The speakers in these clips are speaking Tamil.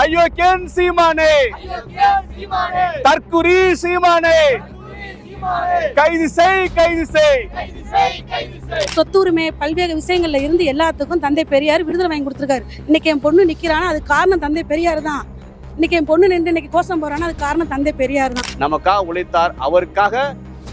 அயோக்கியன் சீமானே. தற்குறி சீமானே. கைது செய் கைது செய். சொத்து உரிமை பல்வேறு விஷயங்கள்ல இருந்து எல்லாத்துக்கும் தந்தை பெரியார் விடுதலை வாங்கி கொடுத்துருக்காரு. இன்னைக்கு என் பொண்ணு நிக்கிறானா அது காரணம் தந்தை பெரியார் தான். இன்னைக்கு என் பொண்ணு நின்று இன்னைக்கு கோஷம் போறானா அது காரணம் தந்தை பெரியார் தான். நமக்காக உழைத்தார் அவருக்காக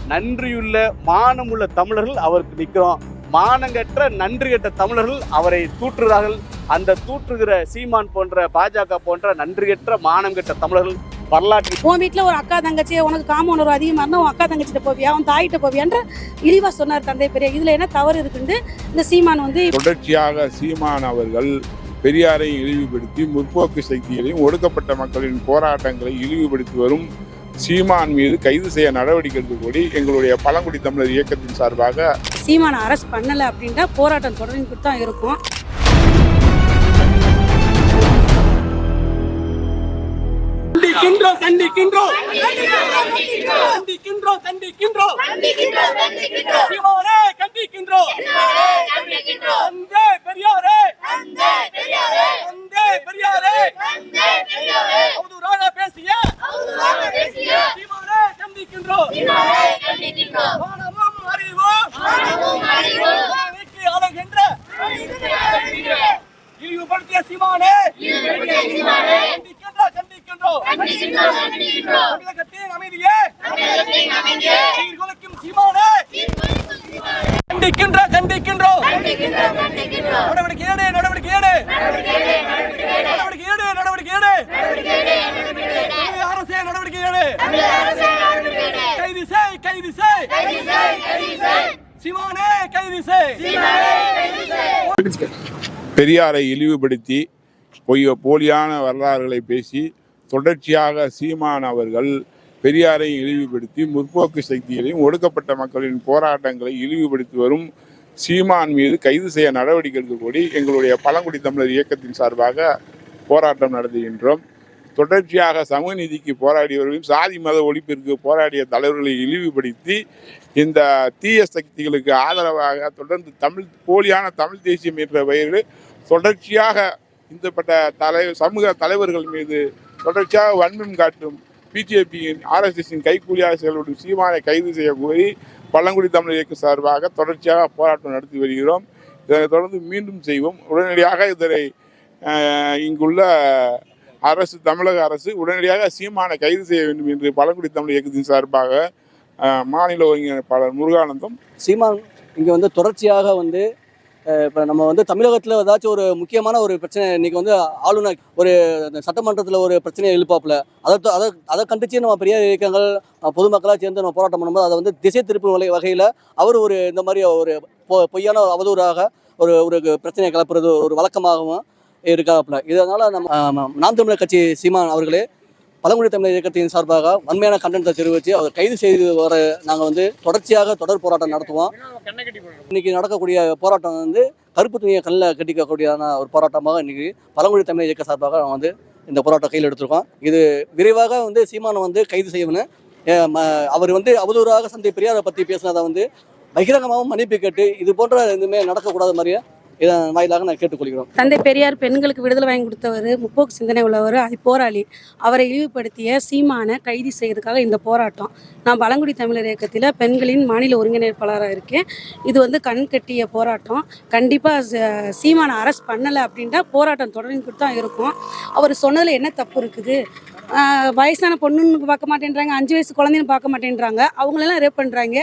நன்றியுள்ள மானமுள்ள தமிழர்கள் அவருக்கு நிற்கிறோம் மானங்கற்ற நன்றி கெட்ட தமிழர்கள் அவரை தூற்றுகிறார்கள். அந்த தூற்றுகிற சீமான் போன்ற பாஜக போன்ற நன்றியற்ற மானம் கெட்ட தமிழர்கள் வரலாற்றில் உன் வீட்டுல ஒரு அக்கா தங்கச்சி உனக்கு காம உணர்வு அதிகமா இருந்தா உன் அக்கா தங்கச்சிட்ட போவியா? உன் தாயிட்ட போவியான்ற இழிவா சொன்னார் தந்தை பெரியார். இதுல என்ன தவறு இருக்குன்னு இந்த சீமான் வந்து தொடர்ச்சியாக சீமான் அவர்கள் பெரியாரை இழிவுபடுத்தி முற்போக்கு சக்திகளையும் ஒடுக்கப்பட்ட மக்களின் போராட்டங்களை இழிவுபடுத்தி வரும் சீமான் மீது கைது செய்ய நடவடிக்கை எடுக்க கூடி எங்களுடைய பழங்குடி தமிழர் இயக்கத்தின் சார்பாக சீமானை அரெஸ்ட் பண்ணலை அப்படின்னா போராட்டம் தொடர்ந்து தான் இருக்கும். கண்டிக்கின்றோம் கண்டிக்கின்றோம். கண்டிக்கின்றோம் கண்டிக்கின்றோம். சீமானே கண்டிக்கின்றோம். அந்தே பெரியாரே. அந்தே பெரியாரே. அவதூறாக பேசிய சீமானே கண்டிக்கின்றோம். மானமும் அறிவும். உலகிற்கு அழகின்ற இழிவுபடுத்திய சீமானே. கண்டிக்கின்றோம் கண்டிக்கின்றோம் தமிழகத்தின் அமைதியே. சீர்குலைக்கும் சீமானே. கண்டிக்கின்ற கண்டிக்கின்றோம். நடவடிக்கை ஏடு நடவடிக்கை ஏடு. நடவடிக்கை ஏடு நடவடிக்கை ஏடு. தமிழக அரசே நடவடிக்கை ஏடு. கைது செய் கைது செய். சீமானே கைது செய். பெரியாரை இழிவுபடுத்தி பொய் போலியான வரலாறுகளை பேசி தொடர்ச்சியாக சீமான் அவர்கள் பெரியாரை இழிவுபடுத்தி முற்போக்கு சக்திகளையும் ஒடுக்கப்பட்ட மக்களின் போராட்டங்களை இழிவுபடுத்தி வரும் சீமான் மீது கைது செய்ய நடவடிக்கை எடுக்க கூடி எங்களுடைய பழங்குடி தமிழர் இயக்கத்தின் சார்பாக போராட்டம் நடத்துகின்றோம். தொடர்ச்சியாக சமூக நீதிக்கு போராடியவர்களையும் சாதி மத ஒழிப்பிற்கு போராடிய தலைவர்களை இழிவுபடுத்தி இந்த தீய சக்திகளுக்கு ஆதரவாக தொடர்ந்து தமிழ் போலியான தமிழ் தேசியம் என்ற பெயரில் தொடர்ச்சியாக இந்தப்பட்ட தலை சமூக தலைவர்கள் மீது தொடர்ச்சியாக வன்மம் காட்டும் பிஜேபியின் ஆர்எஸ்எஸின் கைக்கூலியாக செயல்படும் சீமானை கைது செய்ய கோரி பழங்குடி தமிழர் இயக்கம் சார்பாக தொடர்ச்சியாக போராட்டம் நடத்தி வருகிறோம். இதனை தொடர்ந்து மீண்டும் செய்வோம். உடனடியாக இதனை இங்குள்ள அரசு தமிழக அரசு உடனடியாக சீமானை கைது செய்ய வேண்டும் என்று பழங்குடி தமிழ் இயக்கத்தின் சார்பாக மாநில ஒருங்கிணைப்பாளர் முருகானந்தம் சீமான் இங்கே வந்து தொடர்ச்சியாக வந்து இப்போ நம்ம வந்து தமிழகத்தில் ஏதாச்சும் ஒரு முக்கியமான ஒரு பிரச்சனை இன்னைக்கு வந்து ஆளுநர் ஒரு சட்டமன்றத்தில் ஒரு பிரச்சனையை எழுப்பாப்புல. அதை அதை அதை கண்டிச்சு நம்ம பெரிய இயக்கங்கள் பொதுமக்களாக சேர்ந்து நம்ம போராட்டம் பண்ணும்போது அதை வந்து திசை திருப்பும் வகை வகையில் அவர் ஒரு இந்த மாதிரி ஒரு பொ- பொய்யான ஒரு அவதூறாக ஒரு ஒரு பிரச்சனையை கிளப்புறது ஒரு வழக்கமாகவும் இருக்காப்புல. இதனால் நம்ம நாம் தமிழர் கட்சி சீமான் அவர்களே பழங்குடி தமிழர் இயக்கத்தின் சார்பாக வன்மையான கண்டனத்தை தெரிவித்து அவர் கைது செய்து வர நாங்கள் வந்து தொடர்ச்சியாக தொடர் போராட்டம் நடத்துவோம். இன்னைக்கு நடக்கக்கூடிய போராட்டம் வந்து கருப்பு துணியை கல்லில் கட்டிக்கக்கூடியதான ஒரு போராட்டமாக இன்னைக்கு பழங்குடி தமிழர் இயக்க சார்பாக நாங்கள் வந்து இந்த போராட்டம் கையில் எடுத்திருக்கோம். இது விரைவாக வந்து சீமானை வந்து கைது செய்யணும் அவர் வந்து அவதூறாக சந்தை பெரியாரை பற்றி பேசினதை வந்து பகிரங்கமாகவும் மன்னிப்பு கேட்டு இது போன்ற எதுவுமே நடக்கக்கூடாத மாதிரியே இதன் வாயிலாக நான் கேட்டுக்கொள்கிறோம். தந்தை பெரியார் பெண்களுக்கு விடுதலை வாங்கி கொடுத்தவர் முற்போக்கு சிந்தனை உள்ளவர் அது போராளி. அவரை இழிவுபடுத்திய சீமானை கைது செய்யறதுக்காக இந்த போராட்டம். நான் பழங்குடி தமிழர் இயக்கத்தில் பெண்களின் மாநில ஒருங்கிணைப்பாளராக இருக்கேன். இது வந்து கண் கட்டிய போராட்டம். கண்டிப்பாக சீமானை அரெஸ்ட் பண்ணலை அப்படின்ட்டா போராட்டம் தொடர்ந்து தான் இருக்கும். அவர் சொன்னதில் என்ன தப்பு இருக்குது? வயசான பொண்ணுன்னு பார்க்க மாட்டேன்றாங்க அஞ்சு வயசு குழந்தைன்னு பார்க்க மாட்டேன்றாங்க. அவங்களெல்லாம் ரேப் பண்ணுறாங்க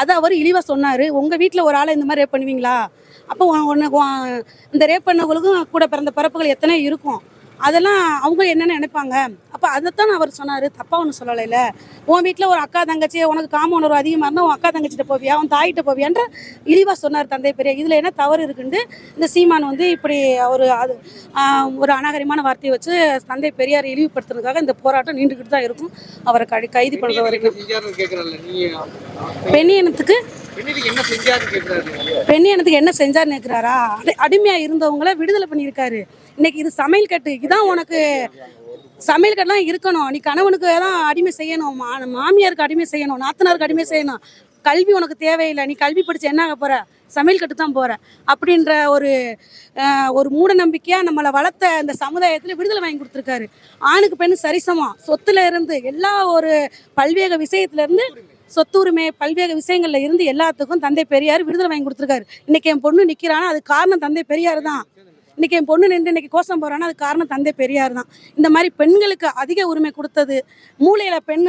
அதை அவர் இழிவாக சொன்னார். உங்கள் வீட்டில் ஒரு ஆளை இந்த மாதிரி ரேப் பண்ணுவீங்களா? அப்போ ஒன்று இந்த ரேப் பண்ணவங்களுக்கும் கூட பிறந்த பிறப்புகள் எத்தனை இருக்கும்? அதெல்லாம் அவங்க என்ன நினைப்பாங்க? அப்போ அதைத்தான் அவர் சொன்னார். தப்பாக ஒன்றும் சொல்லலைல. உன் வீட்டில் ஒரு அக்கா தங்கச்சி உனக்கு காம உணர்வு அதிகமாக இருந்தால் உன் அக்கா தங்கச்சிட்ட போவியா? உன் தாயிட்ட போவியான்ற இழிவாக சொன்னார் தந்தை பெரிய இதில் என்ன தவறு இருக்குன்னு இந்த சீமான் வந்து இப்படி ஒரு அது ஒரு அநாகரிகமான வார்த்தையை வச்சு தந்தை பெரியார் இழிவுபடுத்துறதுக்காக இந்த போராட்டம் நீண்டுக்கிட்டு தான் இருக்கும். அவரை கைது பண்ணுற வரைக்கும் செஞ்சாருன்னு பெண் என்ன பெண் என்ன செஞ்சார் நிற்கிறாரா அடி அடிமையாக இருந்தவங்கள விடுதலை பண்ணியிருக்காரு. இன்னைக்கு இது சமையல் கட்டு. இதுதான் உனக்கு சமையல் கட்டுலாம் இருக்கணும். நீ கணவனுக்கு தான் அடிமை செய்யணும். மா- மாமியாருக்கு அடிமை செய்யணும். நாத்தனாருக்கு அடிமை செய்யணும். கல்வி உனக்கு தேவையில்லை. நீ கல்வி படிச்சு என்ன ஆக போற? சமையல் கட்டு தான் போற. அப்படின்ற ஒரு ஒரு மூட நம்பிக்கையாக நம்மளை வளர்த்த அந்த சமுதாயத்தில் விடுதலை வாங்கி கொடுத்துருக்காரு. ஆணுக்கு பெண்ணு சரிசமம். சொத்துல இருந்து எல்லா ஒரு பல்வேக விஷயத்துல இருந்து சொத்து உரிமை பல்வேறு விஷயங்கள்ல இருந்து எல்லாத்துக்கும் தந்தை பெரியார் விடுதலை வாங்கி கொடுத்துருக்காரு. இன்னைக்கு என் பொண்ணு நிற்கிறானா அது காரணம் தந்தை பெரியார் தான் இன்னைக்கு என் பொண்ணு நின்று இன்னைக்கு கோஷம் போகிறானா அது காரணம் தந்தை பெரியார் தான் இந்த மாதிரி பெண்களுக்கு அதிக உரிமை கொடுத்தது மூளையில் பெண்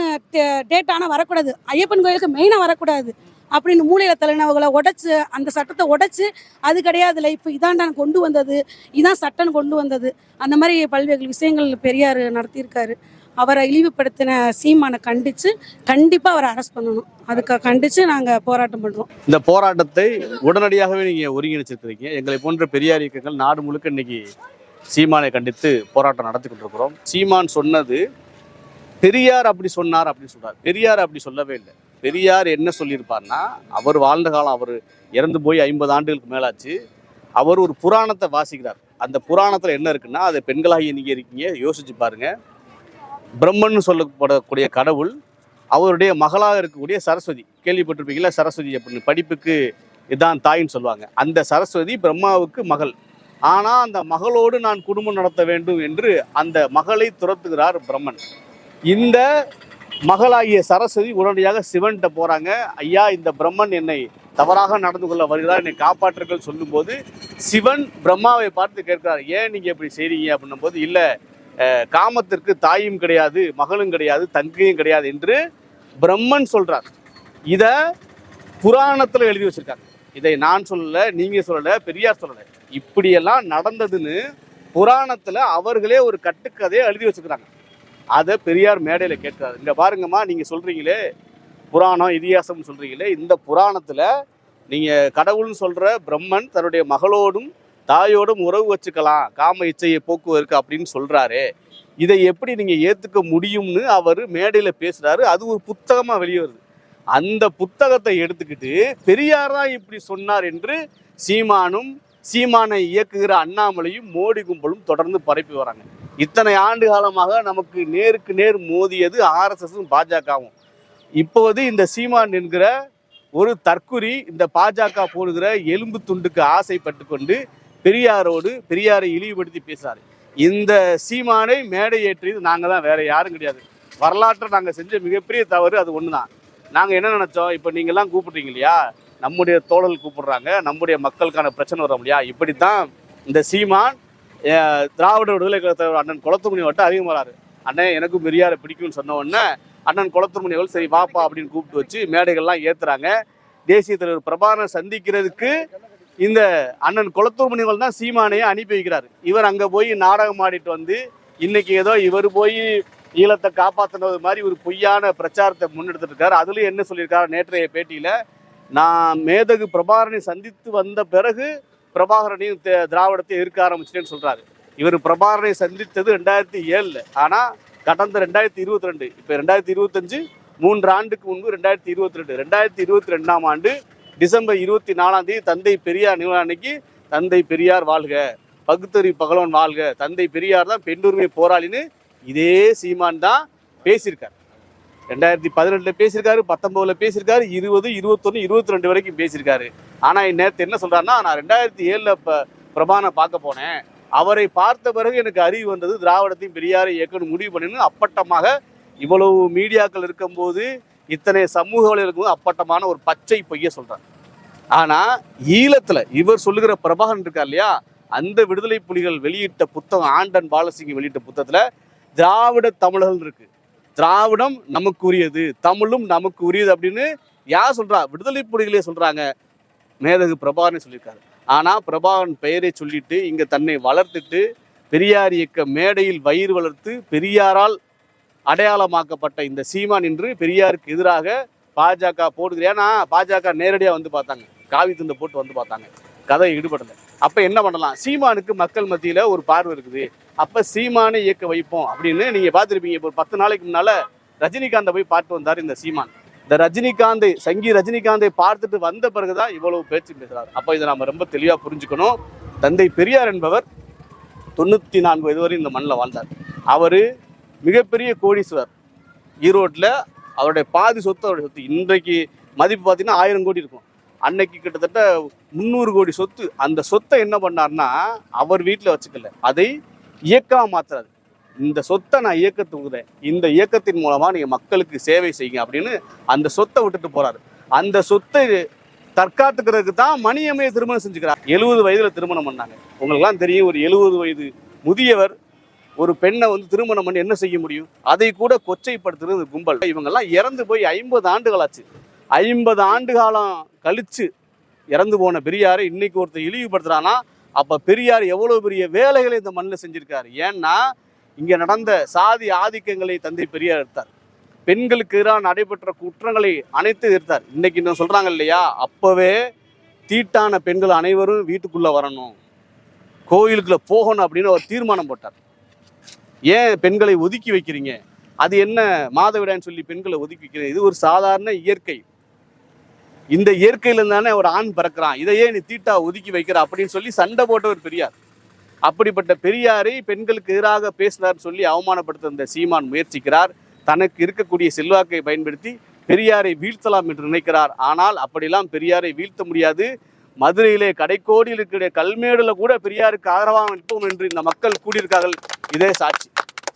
டேட் வரக்கூடாது ஐயப்பன் கோயிலுக்கு மெயினாக வரக்கூடாது அப்படின்னு மூளையில தலைநவர்களை உடைச்சு அந்த சட்டத்தை உடைச்சு அது கிடையாது லைஃப் இதாண்டா கொண்டு வந்தது இதான் சட்டம்னு கொண்டு வந்தது. அந்த மாதிரி பல்வேறு விஷயங்கள் பெரியார் நடத்தியிருக்காரு. அவரை இழிவுபடுத்தின சீமானை கண்டித்து கண்டிப்பாக அவரை அரெஸ்ட் பண்ணணும். அதுக்கு கண்டித்து நாங்கள் போராட்டம் பண்ணுறோம் இந்த போராட்டத்தை உடனடியாகவே நீங்கள் ஒருங்கிணைச்சிருக்கிறீங்க. எங்களை போன்ற பெரியார் இயக்கங்கள் நாடு முழுக்க இன்னைக்கு சீமானை கண்டித்து போராட்டம் நடத்தி கொண்டிருக்கிறோம். சீமான் சொன்னது பெரியார் அப்படி சொன்னார் அப்படின்னு சொல்றார். பெரியார் அப்படி சொல்லவே இல்லை. பெரியார் என்ன சொல்லியிருப்பார்னா அவர் வாழ்ந்த காலம் அவர் இறந்து போய் ஐம்பது ஆண்டுகளுக்கு மேலாச்சு. அவர் ஒரு புராணத்தை வாசிக்கிறார். அந்த புராணத்தில் என்ன இருக்குன்னா அதை பெண்களாகிய நீங்கள் இருக்கீங்க யோசிச்சு பாருங்கள் பிரம்மன் சொல்லப்படக்கூடிய கடவுள் அவருடைய மகளாக இருக்கக்கூடிய சரஸ்வதி. கேள்விப்பட்டிருப்பீங்களா சரஸ்வதி அப்படின்னு. படிப்புக்கு இதான் தாயின்னு சொல்லுவாங்க. அந்த சரஸ்வதி பிரம்மாவுக்கு மகள். ஆனால் அந்த மகளோடு நான் குடும்பம் நடத்த வேண்டும் என்று அந்த மகளை துரத்துகிறார் பிரம்மன். இந்த மகளாகிய சரஸ்வதி உடனடியாக சிவன்கிட்ட போகிறாங்க ஐயா இந்த பிரம்மன் என்னை தவறாக நடந்து கொள்ள வருகிறார். என்னை காப்பாற்றுங்கள் சொல்லும்போது சிவன் பிரம்மாவை பார்த்து கேட்கிறார். ஏன் நீங்கள் இப்படி செய்கிறீங்க அப்படின்னும் போது இல்லை காமத்திற்கு தாயும் கிடையாது மகளும் கிடையாது தங்கையும் கிடையாது என்று பிரம்மன் சொல்றார். இத புராணத்துல எழுதி வச்சிருக்காங்க. இதை நான் சொல்லல நீங்க சொல்லல பெரியார் சொல்லல. இப்படியெல்லாம் நடந்ததுன்னு புராணத்துல அவர்களே ஒரு கட்டுக்கதையை எழுதி வச்சுக்கிறாங்க அதை பெரியார் மேடையில கேட்கிறாரு. இங்க பாருங்கம்மா நீங்க சொல்றீங்களே புராணம் இதிகாசம் சொல்றீங்களே இந்த புராணத்துல நீங்க கடவுள்னு சொல்ற பிரம்மன் தன்னுடைய மகளோடும் தாயோடும் உறவு வச்சுக்கலாம். காம இச்சையை போக்குவதற்கு அப்படின்னு சொல்றாரு. இதை எப்படி நீங்க ஏத்துக்க முடியும்னு அவர் மேடையில பேசுறாரு. அது ஒரு புத்தகமா வெளியே வருது அந்த புத்தகத்தை எடுத்துக்கிட்டு பெரியார் தான் இப்படி சொன்னார் என்று சீமானும் சீமானை இயக்குகிற அண்ணாமலையும் மோடி கும்பலும் தொடர்ந்து பரப்பி வராங்க. இத்தனை ஆண்டு காலமாக நமக்கு நேருக்கு நேர் மோதியது ஆர்எஸ்எஸும் பாஜகவும். இப்போது இந்த சீமான் என்கிற ஒரு தற்குறி இந்த பாஜக போடுகிற எலும்பு துண்டுக்கு ஆசைப்பட்டு கொண்டு பெரியாரோடு பெரியாரை இழிவுபடுத்தி பேசுகிறாரு இந்த சீமானை மேடை ஏற்றியது நாங்கள் தான் வேற யாரும் கிடையாது. வரலாற்றை நாங்கள் செஞ்ச மிகப்பெரிய தவறு அது ஒன்று தான் நாங்கள் என்ன நினச்சோம்? இப்போ நீங்கள்லாம் கூப்பிட்றீங்க இல்லையா? நம்முடைய தோழல் கூப்பிடுறாங்க நம்முடைய மக்களுக்கான பிரச்சனை வரும் இல்லையா? இப்படி தான் இந்த சீமான் திராவிட விடுதலை கழக தலைவர் அண்ணன் குளத்துமணி வட்டம் அதிகம் வராரு. அண்ணன் எனக்கும் பெரியாரை பிடிக்கும்னு சொன்ன உடனே அண்ணன் குளத்துமணி அவர்கள் சரி வாப்பா அப்படின்னு கூப்பிட்டு வச்சு மேடைகள்லாம் ஏற்றுறாங்க தேசிய தலைவர் பிரபாகரன் சந்திக்கிறதுக்கு இந்த அண்ணன் குளத்தூர்மணிகள் தான் சீமானையை அனுப்பி வைக்கிறார். இவர் அங்கே போய் நாடகம் ஆடிட்டு வந்து இன்னைக்கு ஏதோ இவர் போய் ஈழத்தை காப்பாற்றினது மாதிரி ஒரு பொய்யான பிரச்சாரத்தை முன்னெடுத்துட்டு இருக்காரு அதுலயும் என்ன சொல்லியிருக்காரு? நேற்றைய பேட்டியில் நான் மேதகு பிரபாகரனை சந்தித்து வந்த பிறகு பிரபாகரனையும் திராவிடத்தை திராவிடத்தையும் எதிர்க்க ஆரம்பிச்சிட்டேன்னு சொல்கிறாரு இவர் பிரபாகரனை சந்தித்தது ரெண்டாயிரத்தி ஏழில். ஆனால் கடந்த ரெண்டாயிரத்தி இருபத்தி ரெண்டு இப்போ ரெண்டாயிரத்தி இருபத்தஞ்சு மூன்று ஆண்டுக்கு முன்பு ரெண்டாயிரத்தி இருபத்தி ரெண்டு. ரெண்டாயிரத்தி இருபத்தி ரெண்டாம் ஆண்டு டிசம்பர் இருபத்தி நாலாம் தேதி தந்தை பெரியார் நினைவு அன்னைக்கு தந்தை பெரியார் வாழ்க. பகுத்தறி பகலவன் வாழ்க. தந்தை பெரியார் தான் பெண்ணுரிமை போராளின்னு இதே சீமான் தான் பேசியிருக்கார். ரெண்டாயிரத்தி பதினெட்டில் பேசியிருக்காரு பத்தொன்பதுல பேசியிருக்காரு இருபது இருபத்தொன்று இருபத்தி ரெண்டு வரைக்கும் பேசியிருக்காரு. ஆனால் இந்நேரத்தை என்ன சொல்கிறாருன்னா நான் ரெண்டாயிரத்தி ஏழில் ப பிரபானை பார்க்க போனேன். அவரை பார்த்த பிறகு எனக்கு அறிவு வந்தது திராவிடத்தையும் பெரியாரை இயக்கணும் முடிவு பண்ணின்னு. அப்பட்டமாக இவ்வளவு மீடியாக்கள் இருக்கும்போது இத்தனை சமூக வலைகள் இருக்கும்போது அப்பட்டமான ஒரு பச்சை பொய்ய சொல்றாரு. ஆனா ஈழத்துல இவர் சொல்லுகிற பிரபாகரன் இருக்கா இல்லையா? அந்த விடுதலை புலிகள் வெளியிட்ட புத்தகம் ஆண்டன் பாலசிங்க வெளியிட்ட புத்தகத்துல திராவிட தமிழர்கள் இருக்கு. திராவிடம் நமக்கு உரியது தமிழும் நமக்கு உரியது அப்படின்னு யார் சொல்றா? விடுதலை புலிகளே சொல்றாங்க. மேதகு பிரபாகரன் சொல்லியிருக்காரு. ஆனா பிரபாகரன் பெயரை சொல்லிட்டு இங்க தன்னை வளர்த்துட்டு பெரியார் இயக்க மேடையில் வயிறு வளர்த்து பெரியாரால் அடையாளமாக்கப்பட்ட இந்த சீமான் என்று பெரியாருக்கு எதிராக பாஜக போடுகிற ஏன்னா பாஜக நேரடியாக வந்து பார்த்தாங்க. காவி துண்டை போட்டு வந்து பார்த்தாங்க. கதை ஈடுபடலை. அப்போ என்ன பண்ணலாம்? சீமானுக்கு மக்கள் மத்தியில் ஒரு பார்வை இருக்குது. அப்போ சீமானை இயக்க வைப்போம் அப்படின்னு நீங்கள் பார்த்துருப்பீங்க. இப்போ ஒரு பத்து நாளைக்கு முன்னால் ரஜினிகாந்தை போய் பார்த்து வந்தார் இந்த சீமான். இந்த ரஜினிகாந்தை சங்கி ரஜினிகாந்தை பார்த்துட்டு வந்த பிறகுதான் இவ்வளவு பேச்சு பேசுகிறார் அப்போ இதை நம்ம ரொம்ப தெளிவாக புரிஞ்சுக்கணும். தந்தை பெரியார் என்பவர் தொண்ணூற்றி நான்கு வயது வரை இந்த மண்ணில் வாழ்ந்தார். அவர் மிகப்பெரிய கோடீஸ்வரர். ஈரோட்டில் அவருடைய பாதி சொத்து அவருடைய சொத்து. இன்றைக்கு மதிப்பு பார்த்தீங்கன்னா ஆயிரம் கோடி இருக்கும். அன்னைக்கு கிட்டத்தட்ட முந்நூறு கோடி சொத்து. அந்த சொத்தை என்ன பண்ணார்னா அவர் வீட்டில் வச்சுக்கல. அதை இயக்கமாக மாத்துறாரு. இந்த சொத்தை நான் இயக்கத்துக்கு கொடுக்குறேன். இந்த இயக்கத்தின் மூலமாக நீங்கள் மக்களுக்கு சேவை செய்யுங்க அப்படின்னு அந்த சொத்தை விட்டுட்டு போகிறாரு அந்த சொத்தை தற்காத்துக்கிறதுக்கு தான் மணியம்மையை திருமணம் செஞ்சுக்கிறார். எழுபது வயதில் திருமணம் பண்ணாங்க. உங்களுக்குலாம் தெரியும் ஒரு எழுபது வயது முதியவர் ஒரு பெண்ணை வந்து திருமணம் பண்ணி என்ன செய்ய முடியும்? அதை கூட கொச்சைப்படுத்துறது கும்பல். இவங்கெல்லாம் இறந்து போய் ஐம்பது ஆண்டுகள் ஆச்சு ஐம்பது ஆண்டு காலம் கழிச்சு இறந்து போன பெரியாரை இன்னைக்கு ஒருத்தர் இழிவுபடுத்துகிறான்னா அப்போ பெரியார் எவ்வளோ பெரிய வேலைகளை இந்த மண்ணில் செஞ்சுருக்காரு? ஏன்னா இங்கே நடந்த சாதி ஆதிக்கங்களை தந்தை பெரியார் எடுத்தார். பெண்களுக்கு எதிராக நடைபெற்ற குற்றங்களை அனைத்து எதிர்த்தார். இன்னைக்கு இன்னும் சொல்கிறாங்க இல்லையா? அப்போவே தீட்டான பெண்கள் அனைவரும் வீட்டுக்குள்ளே வரணும். கோயிலுக்குள்ளே போகணும் அப்படின்னு அவர் தீர்மானம் போட்டார். ஏன் பெண்களை ஒதுக்கி வைக்கிறீங்க? அது என்ன மாதவிடான்னு சொல்லி பெண்களை ஒதுக்கி வைக்கிறீங்க? இது ஒரு சாதாரண இயற்கை. இந்த இயற்கையிலிருந்து தானே ஒரு ஆண் பிறக்கிறான். இதையே நீ தீட்டா ஒதுக்கி வைக்கிற அப்படின்னு சொல்லி சண்டை போட்டவர் பெரியார். அப்படிப்பட்ட பெரியாரை பெண்களுக்கு எதிராக பேசினார்னு சொல்லி அவமானப்படுத்த இந்த சீமான் முயற்சிக்கிறார். தனக்கு இருக்கக்கூடிய செல்வாக்கை பயன்படுத்தி பெரியாரை வீழ்த்தலாம் என்று நினைக்கிறார். ஆனால் அப்படிலாம் பெரியாரை வீழ்த்த முடியாது. மதுரையிலே கடைக்கோடியில் இருக்கிற கல்மேடுல கூட பெரியாருக்கு ஆதரவாக நிற்போம் என்று இந்த மக்கள் கூடியிருக்கார்கள் இதே சாட்சி.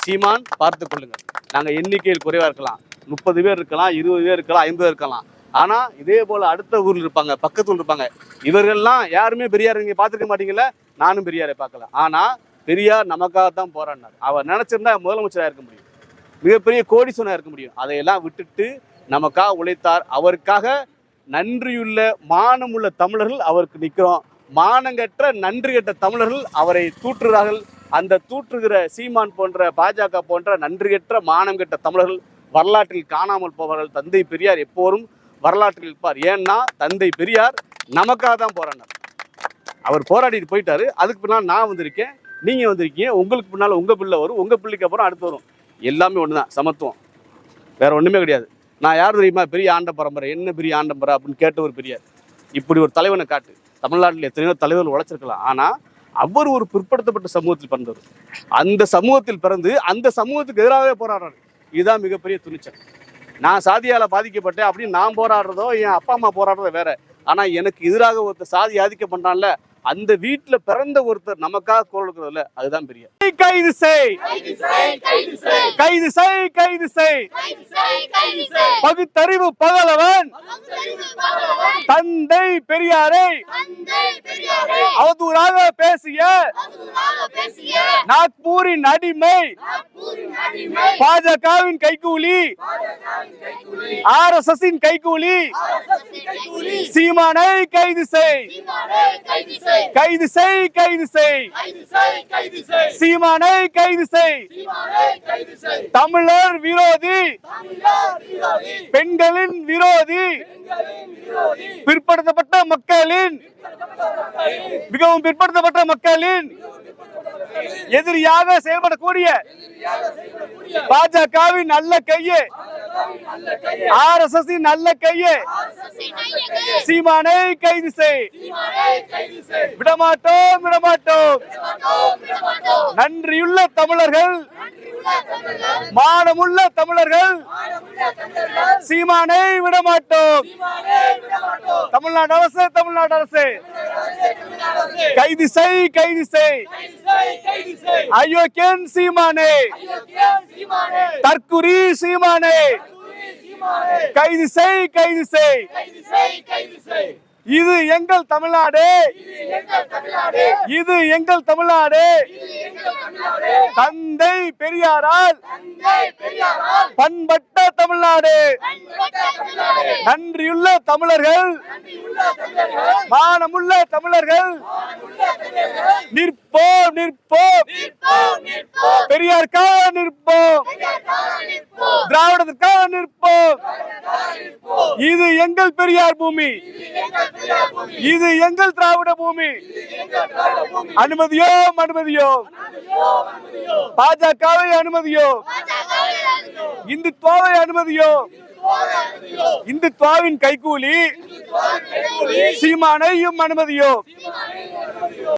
சீமான் பார்த்து கொள்ளுங்கள். நாங்கள் எண்ணிக்கையில் குறைவாக இருக்கலாம். முப்பது பேர் இருக்கலாம் இருபது பேர் இருக்கலாம் ஐம்பது இருக்கலாம். ஆனா இதே போல அடுத்த ஊர்ல இருப்பாங்க பக்கத்து இருப்பாங்க. இவர்கள்லாம் யாருமே பெரியார் நீங்க பார்த்துருக்க மாட்டீங்களா நானும் பெரியாரை பார்க்கல. ஆனா பெரியார் நமக்காக தான் போராடினார். அவர் நினைச்சிருந்தா முதலமைச்சராக இருக்க முடியும். மிகப்பெரிய கோடீஸ்வரனா இருக்க முடியும். அதையெல்லாம் விட்டுட்டு நமக்காக உழைத்தார். அவருக்காக நன்றியுள்ள மானமுள்ள தமிழர்கள் அவருக்கு நிற்கிறோம் மானங்கற்ற நன்றி கெட்ட தமிழர்கள் அவரை தூற்றுகிறார்கள். அந்த தூற்றுகிற சீமான் போன்ற பாஜக போன்ற நன்றி கெட்ட மானம் கெட்ட தமிழர்கள் வரலாற்றில் காணாமல் போவார்கள். தந்தை பெரியார் எப்போதும் வரலாற்றில் இருப்பார். ஏன்னா தந்தை பெரியார் நமக்காக தான் போராடினார். அவர் போராடிட்டு போயிட்டாரு. அதுக்கு பின்னால் நான் வந்திருக்கேன். நீங்க வந்திருக்கீங்க. உங்களுக்கு பின்னால் உங்க பிள்ளை வரும். உங்க பிள்ளைக்கு அப்புறம் அடுத்து வரும். எல்லாமே ஒண்ணுதான் சமத்துவம். வேற ஒண்ணுமே கிடையாது. நான் யார் தெரியுமா? பெரிய ஆண்ட பரம்பரை. என்ன பெரிய ஆண்ட பரம்பரை அப்படின்னு கேட்ட ஒரு பெரியார். இப்படி ஒரு தலைவனை காட்டு. தமிழ்நாட்டில் எத்தனையோ தலைவர்கள் உழைச்சிருக்கலாம். ஆனா அவர் ஒரு பிற்படுத்தப்பட்ட சமூகத்தில் பிறந்தவர். அந்த சமூகத்தில் பிறந்து அந்த சமூகத்துக்கு எதிராகவே போராடுறாரு. இதுதான் மிகப்பெரிய துணிச்சல். நான் சாதியால் பாதிக்கப்பட்டேன் அப்படின்னு நான் போராடுறதோ என் அப்பா அம்மா போராடுறதோ வேற. ஆனால் எனக்கு எதிராக ஒருத்தர் சாதி ஆதிக்கம் பண்ணுறான்ல அந்த வீட்டுல பிறந்த ஒருத்தர் நமக்காக குரல் கொடுக்கறதுல அதுதான் பெரிய. கைது செய். கைது செய் கைது செய். பகுத்தறிவு பகலவன். தந்தை பெரியாரை. அவதூறாக பேசிய. நாக்பூரின் அடிமை. பாஜகவின் கைகூலி. ஆர் எஸ் எஸ் கைகூலி. சீமானை கைது செய். கைது செய் கைது செய் சீமானை கைது செய் தமிழர் விரோதி. பெண்களின் விரோதி. பிற்படுத்தப்பட்ட மக்களின் மிகவும் பிற்படுத்தப்பட்ட மக்களின் எதிரியாக செயல்படக்கூடிய பாஜகவின் நல்ல கையே ஆர் எஸ் எஸ் நல்ல கையே சீமானை கைது செய் விடமாட்டோம் விடமாட்டோம். நன்றியுள்ள தமிழர்கள் மானமுள்ள தமிழர்கள் சீமானை விடமாட்டோம். தமிழ்நாடு அரசு தமிழ்நாடு அரசு. கைது செய் கைது செய். அயோக்கியன் சீமானே. தற்குறி சீமானே. கைது செய் கைது செய். இது எங்கள் தமிழ்நாடு. இது எங்கள் தமிழ்நாடு. தந்தை பெரியாரால் பண்பட்ட தமிழ்நாடு. நன்றியுள்ள தமிழர்கள் மானமுள்ள தமிழர்கள் நிற்போம் நிற்போம். பெரியாருக்காக நிற்போம். திராவிடத்துக்காக நிற்போம். இது எங்கள் பெரியார் பூமி. இது எங்கள் திராவிட பூமி. அனுமதியோ அனுமதியோ. பாஜகவை அனுமதியோ. இந்துத்வாவை அனுமதியோ. இந்துத்வாவின் கைகூலி. சீமானையும் அனுமதியோ.